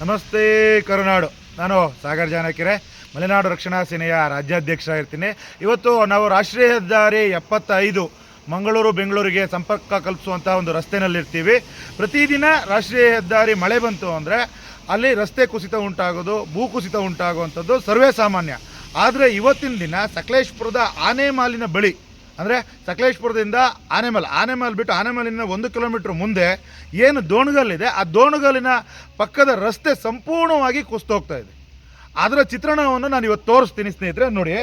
ನಮಸ್ತೆ ಕರುನಾಡು. ನಾನು ಸಾಗರ್ ಜಾನಕಿರೆ. ಮಲೆನಾಡು ರಕ್ಷಣಾ ಸೇನೆಯ ರಾಜ್ಯಾಧ್ಯಕ್ಷ ಇರ್ತೀನಿ. ಇವತ್ತು ನಾವು ರಾಷ್ಟ್ರೀಯ ಹೆದ್ದಾರಿ ಎಪ್ಪತ್ತೈದು ಮಂಗಳೂರು, ಬೆಂಗಳೂರಿಗೆ ಸಂಪರ್ಕ ಕಲ್ಪಿಸುವಂಥ ಒಂದು ರಸ್ತೆಯಲ್ಲಿರ್ತೀವಿ ಪ್ರತಿದಿನ ರಾಷ್ಟ್ರೀಯ ಹೆದ್ದಾರಿ ಮಳೆ ಬಂತು ಅಂದರೆ ಅಲ್ಲಿ ರಸ್ತೆ ಕುಸಿತ ಉಂಟಾಗೋದು, ಭೂ ಕುಸಿತ ಉಂಟಾಗುವಂಥದ್ದು ಸರ್ವೇ ಸಾಮಾನ್ಯ. ಆದರೆ ಇವತ್ತಿನ ದಿನ ಸಕಲೇಶ್ಪುರದ ಆನೆಮಾಲಿನ ಬಳಿ ಅಂದರೆ ಸಕಲೇಶ್ಪುರದಿಂದ ಆನೆಮಲ್ ಆನೆಮಲ್ ಬಿಟ್ಟು ಆನೆಮಲಿನ ಒಂದು ಕಿಲೋಮೀಟ್ರ್ ಮುಂದೆ ಏನು ದೋಣಗಲ್ಲಿದೆ, ಆ ದೋಣಗಲ್ಲಿನ ಪಕ್ಕದ ರಸ್ತೆ ಸಂಪೂರ್ಣವಾಗಿ ಕುಸಿತೋಗ್ತಾ ಇದೆ. ಅದರ ಚಿತ್ರಣವನ್ನು ನಾನು ಇವತ್ತು ತೋರಿಸ್ತೀನಿ ಸ್ನೇಹಿತರೆ, ನೋಡಿ,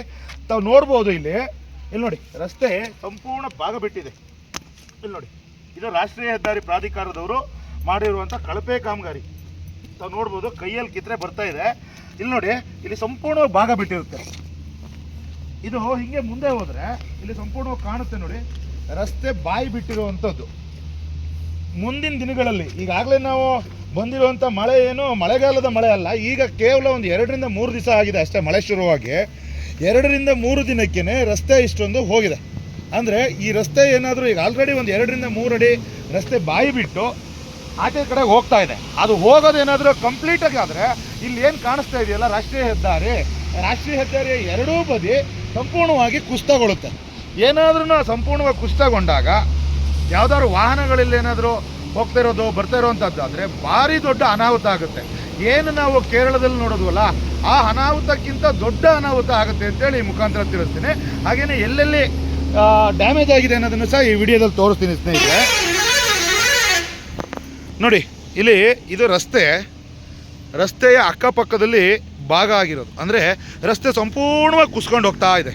ತಾವು ನೋಡ್ಬೋದು ಇಲ್ಲಿ. ಇಲ್ಲಿ ನೋಡಿ, ರಸ್ತೆ ಸಂಪೂರ್ಣ ಭಾಗ ಬಿಟ್ಟಿದೆ. ಇಲ್ಲಿ ನೋಡಿ, ಇದು ರಾಷ್ಟ್ರೀಯ ಹೆದ್ದಾರಿ ಪ್ರಾಧಿಕಾರದವರು ಮಾಡಿರುವಂಥ ಕಳಪೆ ಕಾಮಗಾರಿ. ತಾವು ನೋಡ್ಬೋದು, ಕೈಯಲ್ಲಿ ಕಿತ್ರೆ ಬರ್ತಾ ಇದೆ. ಇಲ್ಲಿ ನೋಡಿ, ಇಲ್ಲಿ ಸಂಪೂರ್ಣವಾಗಿ ಭಾಗ ಬಿಟ್ಟಿರುತ್ತೆ. ಇದು ಹಿಂಗೆ ಮುಂದೆ ಹೋದರೆ ಇಲ್ಲಿ ಸಂಪೂರ್ಣವಾಗಿ ಕಾಣುತ್ತೆ ನೋಡಿ. ರಸ್ತೆ ಬಾಯಿ ಬಿಟ್ಟಿರುವಂಥದ್ದು. ಮುಂದಿನ ದಿನಗಳಲ್ಲಿ ಈಗಾಗಲೇ ನಾವು ಬಂದಿರುವಂಥ ಮಳೆ ಏನು ಮಳೆಗಾಲದ ಮಳೆ ಅಲ್ಲ, ಈಗ ಕೇವಲ ಒಂದು ಎರಡರಿಂದ ಮೂರು ದಿವಸ ಆಗಿದೆ ಅಷ್ಟೇ ಮಳೆ ಶುರುವಾಗಿ. ಎರಡರಿಂದ ಮೂರು ದಿನಕ್ಕೇ ರಸ್ತೆ ಇಷ್ಟೊಂದು ಹೋಗಿದೆ. ಅಂದರೆ ಈ ರಸ್ತೆ ಏನಾದರೂ ಈಗ ಆಲ್ರೆಡಿ ಒಂದು ಎರಡರಿಂದ ಮೂರು ಅಡಿ ರಸ್ತೆ ಬಾಯಿ ಬಿಟ್ಟು ಆಚೆ ಕಡೆಗೆ ಹೋಗ್ತಾ ಇದೆ. ಅದು ಹೋಗೋದೇನಾದರೂ ಕಂಪ್ಲೀಟಾಗಿ ಆದರೆ ಇಲ್ಲಿ ಏನು ಕಾಣಿಸ್ತಾ ಇದೆಯಲ್ಲ ರಾಷ್ಟ್ರೀಯ ಹೆದ್ದಾರಿ? ರಾಷ್ಟ್ರೀಯ ಹೆದ್ದಾರಿಯ ಎರಡೂ ಬದಿ ಸಂಪೂರ್ಣವಾಗಿ ಕುಸಿತಗೊಳ್ಳುತ್ತೆ. ಏನಾದ್ರೂ ಸಂಪೂರ್ಣವಾಗಿ ಕುಸಿತಗೊಂಡಾಗ ಯಾವ್ದಾದ್ರು ವಾಹನಗಳಲ್ಲಿ ಏನಾದರೂ ಹೋಗ್ತಾ ಇರೋದು, ಬರ್ತಾ ಇರೋವಂಥದ್ದು ಆದರೆ ಭಾರಿ ದೊಡ್ಡ ಅನಾಹುತ ಆಗುತ್ತೆ. ಏನು ನಾವು ಕೇರಳದಲ್ಲಿ ನೋಡೋದ್ವಲ್ಲ, ಆ ಅನಾಹುತಕ್ಕಿಂತ ದೊಡ್ಡ ಅನಾಹುತ ಆಗುತ್ತೆ ಅಂತೇಳಿ ಈ ಮುಖಾಂತರ ತಿಳಿಸ್ತೀನಿ. ಹಾಗೆಯೇ ಎಲ್ಲೆಲ್ಲಿ ಡ್ಯಾಮೇಜ್ ಆಗಿದೆ ಅನ್ನೋದನ್ನು ಸಹ ಈ ವಿಡಿಯೋದಲ್ಲಿ ತೋರಿಸ್ತೀನಿ ಸ್ನೇಹಿತರೆ. ನೋಡಿ, ಇಲ್ಲಿ ಇದು ರಸ್ತೆ, ರಸ್ತೆಯ ಅಕ್ಕಪಕ್ಕದಲ್ಲಿ ಭಾಗ ಆಗಿರೋದು. ಅಂದರೆ ರಸ್ತೆ ಸಂಪೂರ್ಣವಾಗಿ ಕುಸ್ಕೊಂಡು ಹೋಗ್ತಾ ಇದೆ.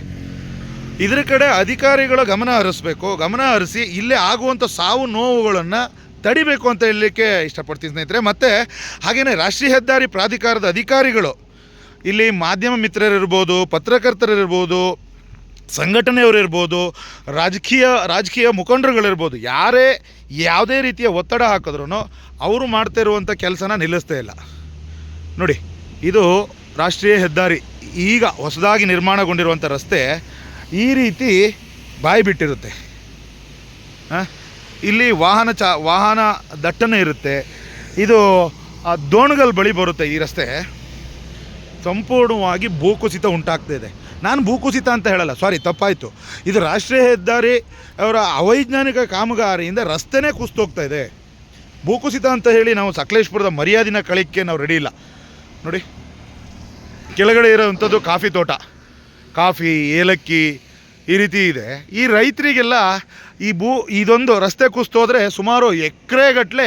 ಇದರ ಕಡೆ ಅಧಿಕಾರಿಗಳ ಗಮನ ಹರಿಸ್ಬೇಕು. ಗಮನ ಹರಿಸಿ ಇಲ್ಲೇ ಆಗುವಂಥ ಸಾವು ನೋವುಗಳನ್ನು ತಡಿಬೇಕು ಅಂತ ಹೇಳಲಿಕ್ಕೆ ಇಷ್ಟಪಡ್ತೀನಿ ಸ್ನೇಹಿತರೆ. ಮತ್ತು ಹಾಗೆಯೇ ರಾಷ್ಟ್ರೀಯ ಹೆದ್ದಾರಿ ಪ್ರಾಧಿಕಾರದ ಅಧಿಕಾರಿಗಳು, ಇಲ್ಲಿ ಮಾಧ್ಯಮ ಮಿತ್ರರಿರ್ಬೋದು, ಪತ್ರಕರ್ತರಿರ್ಬೋದು, ಸಂಘಟನೆಯವರಿರ್ಬೋದು, ರಾಜಕೀಯ ರಾಜಕೀಯ ಮುಖಂಡರುಗಳಿರ್ಬೋದು, ಯಾರೇ ಯಾವುದೇ ರೀತಿಯ ಒತ್ತಡ ಹಾಕಿದ್ರೂ ಅವರು ಮಾಡ್ತಾ ಇರುವಂಥ ಕೆಲಸನ ನಿಲ್ಲಿಸ್ತಾ ಇಲ್ಲ. ನೋಡಿ, ಇದು ರಾಷ್ಟ್ರೀಯ ಹೆದ್ದಾರಿ ಈಗ ಹೊಸದಾಗಿ ನಿರ್ಮಾಣಗೊಂಡಿರುವಂಥ ರಸ್ತೆ ಈ ರೀತಿ ಬಾಯಿ ಬಿಟ್ಟಿರುತ್ತೆ? ಇಲ್ಲಿ ವಾಹನ ಚ, ವಾಹನ ದಟ್ಟಣೆ ಇರುತ್ತೆ. ಇದು ದೋಣಗಲ್ ಬಳಿ ಬರುತ್ತೆ ಈ ರಸ್ತೆ. ಸಂಪೂರ್ಣವಾಗಿ ಭೂಕುಸಿತ ಉಂಟಾಗ್ತಿದೆ ನಾನು ಭೂಕುಸಿತ ಅಂತ ಹೇಳಲ್ಲ ಸಾರಿ ತಪ್ಪಾಯಿತು. ಇದು ರಾಷ್ಟ್ರೀಯ ಹೆದ್ದಾರಿ, ಅವರ ಅವೈಜ್ಞಾನಿಕ ಕಾಮಗಾರಿಯಿಂದ ರಸ್ತೆನೇ ಕುಸಿತೋಗ್ತಾ ಇದೆ. ಭೂಕುಸಿತ ಅಂತ ಹೇಳಿ ನಾವು ಸಕಲೇಶ್ಪುರದ ಮರ್ಯಾದಿನ ಕಳಿಕೆ ನಾವು ರೆಡಿ ಇಲ್ಲ. ನೋಡಿ. ಕೆಳಗಡೆ ಇರೋವಂಥದ್ದು ಕಾಫಿ ತೋಟ. ಕಾಫಿ, ಏಲಕ್ಕಿ ಈ ರೀತಿ ಇದೆ. ಈ ರೈತರಿಗೆಲ್ಲ ಈ ಭೂ, ಇದೊಂದು ರಸ್ತೆ ಕುಸ್ತೋದ್ರೆ ಸುಮಾರು ಎಕರೆಗಟ್ಟಲೆ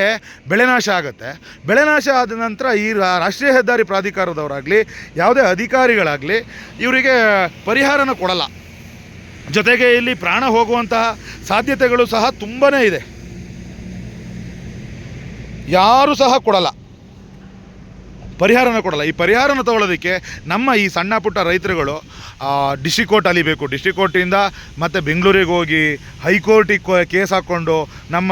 ಬೆಳೆನಾಶ ಆಗುತ್ತೆ. ಬೆಳೆನಾಶ ಆದ ನಂತರ ಈ ರಾಷ್ಟ್ರೀಯ ಹೆದ್ದಾರಿ ಪ್ರಾಧಿಕಾರದವರಾಗಲಿ, ಯಾವುದೇ ಅಧಿಕಾರಿಗಳಾಗಲಿ, ಇವರಿಗೆ ಪರಿಹಾರನ ಕೊಡಲ್ಲ. ಜೊತೆಗೆ ಇಲ್ಲಿ ಪ್ರಾಣ ಹೋಗುವಂತಹ ಸಾಧ್ಯತೆಗಳು ಸಹ ತುಂಬಾ ಇದೆ. ಯಾರೂ ಸಹ ಕೊಡಲ್ಲ. ಪರಿಹಾರನ ಕೊಡಲ್ಲ. ಈ ಪರಿಹಾರನ ತಗೊಳ್ಳೋದಕ್ಕೆ ನಮ್ಮ ಈ ಸಣ್ಣ ಪುಟ್ಟ ರೈತರುಗಳು ಡಿಸ್ಟಿಕ್ ಕೋರ್ಟ್ ಅಲಿಬೇಕು ಡಿಸ್ಟಿಕ್ ಕೋರ್ಟಿಂದ ಮತ್ತು ಬೆಂಗಳೂರಿಗೆ ಹೋಗಿ ಹೈಕೋರ್ಟಿಗೆ ಕೇಸ್ ಹಾಕ್ಕೊಂಡು ನಮ್ಮ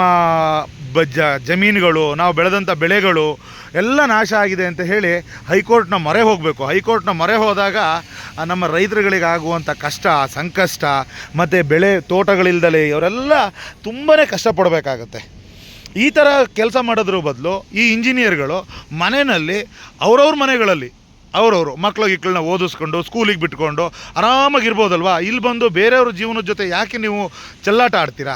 ಬ ಜಮೀನುಗಳು, ನಾವು ಬೆಳೆದಂಥ ಬೆಳೆಗಳು ಎಲ್ಲ ನಾಶ ಆಗಿದೆ ಅಂತ ಹೇಳಿ ಹೈಕೋರ್ಟ್ನ ಮೊರೆ ಹೋಗಬೇಕು. ಹೈಕೋರ್ಟ್ನ ಮೊರೆ ಹೋದಾಗ ನಮ್ಮ ರೈತರುಗಳಿಗೆ ಆಗುವಂಥ ಕಷ್ಟ, ಸಂಕಷ್ಟ, ಮತ್ತು ಬೆಳೆ, ತೋಟಗಳಿಲ್ದಲೆ ಇವರೆಲ್ಲ ತುಂಬಾ ಕಷ್ಟಪಡಬೇಕಾಗತ್ತೆ. ಈ ಥರ ಕೆಲಸ ಮಾಡೋದ್ರ ಬದಲು ಈ ಇಂಜಿನಿಯರ್ಗಳು ಮನೆಯಲ್ಲಿ ಅವ್ರವ್ರ ಮನೆಗಳಲ್ಲಿ ಅವರವರು ಮಕ್ಕಳು ಗಿಕ್ಕಳನ್ನ ಓದಿಸ್ಕೊಂಡು ಸ್ಕೂಲಿಗೆ ಬಿಟ್ಕೊಂಡು ಆರಾಮಾಗಿರ್ಬೋದಲ್ವಾ? ಇಲ್ಲಿ ಬಂದು ಬೇರೆಯವ್ರ ಜೀವನದ ಜೊತೆ ಯಾಕೆ ನೀವು ಚೆಲ್ಲಾಟ ಆಡ್ತೀರಾ?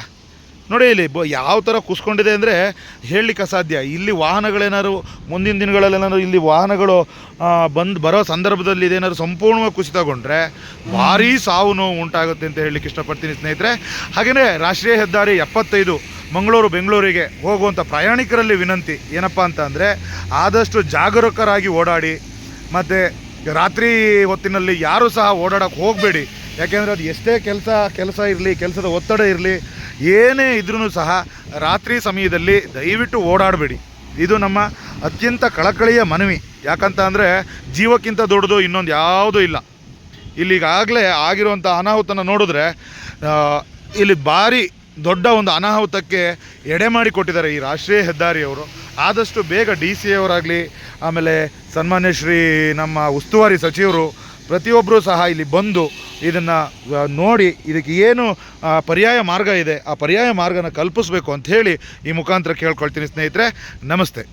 ನೋಡಿ ಇಲ್ಲಿ ಬ ಯಾವ ಥರ ಕುಸ್ಕೊಂಡಿದೆ ಅಂದರೆ ಹೇಳಲಿಕ್ಕೆ ಅಸಾಧ್ಯ. ಇಲ್ಲಿ ವಾಹನಗಳೇನಾದ್ರು ಮುಂದಿನ ದಿನಗಳಲ್ಲೇನಾದ್ರು ಇಲ್ಲಿ ವಾಹನಗಳು ಬಂದು ಬರೋ ಸಂದರ್ಭದಲ್ಲಿ ಇದೇನಾದ್ರು ಸಂಪೂರ್ಣವಾಗಿ ಕುಸಿತಗೊಂಡ್ರೆ ಭಾರೀ ಸಾವು ನೋವು ಉಂಟಾಗುತ್ತೆ ಅಂತ ಹೇಳಲಿಕ್ಕೆ ಇಷ್ಟಪಡ್ತೀನಿ ಸ್ನೇಹಿತರೆ. ಹಾಗೆಯೇ ರಾಷ್ಟ್ರೀಯ ಹೆದ್ದಾರಿ ಎಪ್ಪತ್ತೈದು ಮಂಗಳೂರು, ಬೆಂಗಳೂರಿಗೆ ಹೋಗುವಂಥ ಪ್ರಯಾಣಿಕರಲ್ಲಿ ವಿನಂತಿ ಏನಪ್ಪ ಅಂತ ಆದಷ್ಟು ಜಾಗರೂಕರಾಗಿ ಓಡಾಡಿ, ಮತ್ತು ರಾತ್ರಿ ಹೊತ್ತಿನಲ್ಲಿ ಯಾರೂ ಸಹ ಓಡಾಡೋಕ್ಕೆ ಹೋಗಬೇಡಿ. ಯಾಕೆಂದರೆ ಅದು ಎಷ್ಟೇ ಕೆಲಸ ಕೆಲಸ ಇರಲಿ, ಕೆಲಸದ ಒತ್ತಡ ಇರಲಿ, ಏನೇ ಇದ್ರೂ ಸಹ ರಾತ್ರಿ ಸಮಯದಲ್ಲಿ ದಯವಿಟ್ಟು ಓಡಾಡಬೇಡಿ. ಇದು ನಮ್ಮ ಅತ್ಯಂತ ಕಳಕಳಿಯ ಮನವಿ. ಯಾಕಂತ ಅಂದರೆ ಜೀವಕ್ಕಿಂತ ದೊಡ್ಡದು ಇನ್ನೊಂದು ಯಾವುದೂ ಇಲ್ಲ. ಇಲ್ಲಿಗಾಗಲೇ ಆಗಿರುವಂಥ ಅನಾಹುತನ ನೋಡಿದ್ರೆ ಇಲ್ಲಿ ಭಾರಿ ದೊಡ್ಡ ಒಂದು ಅನಾಹುತಕ್ಕೆ ಎಡೆ ಮಾಡಿ ಕೊಟ್ಟಿದ್ದಾರೆ ಈ ರಾಷ್ಟ್ರೀಯ ಹೆದ್ದಾರಿಯವರು ಆದಷ್ಟು ಬೇಗ ಡಿ ಸಿ ಅವರಾಗಲಿ, ಆಮೇಲೆ ಸನ್ಮಾನ್ಯ ಶ್ರೀ ನಮ್ಮ ಉಸ್ತುವಾರಿ ಸಚಿವರು ಪ್ರತಿಯೊಬ್ಬರೂ ಸಹ ಇಲ್ಲಿ ಬಂದು ಇದನ್ನು ನೋಡಿ ಇದಕ್ಕೆ ಏನು ಪರ್ಯಾಯ ಮಾರ್ಗ ಇದೆ, ಆ ಪರ್ಯಾಯ ಮಾರ್ಗನ ಕಲ್ಪಿಸಬೇಕು ಅಂತ ಈ ಮುಖಾಂತರ ಕೇಳ್ಕೊಳ್ತೀನಿ ಸ್ನೇಹಿತರೆ. ನಮಸ್ತೆ.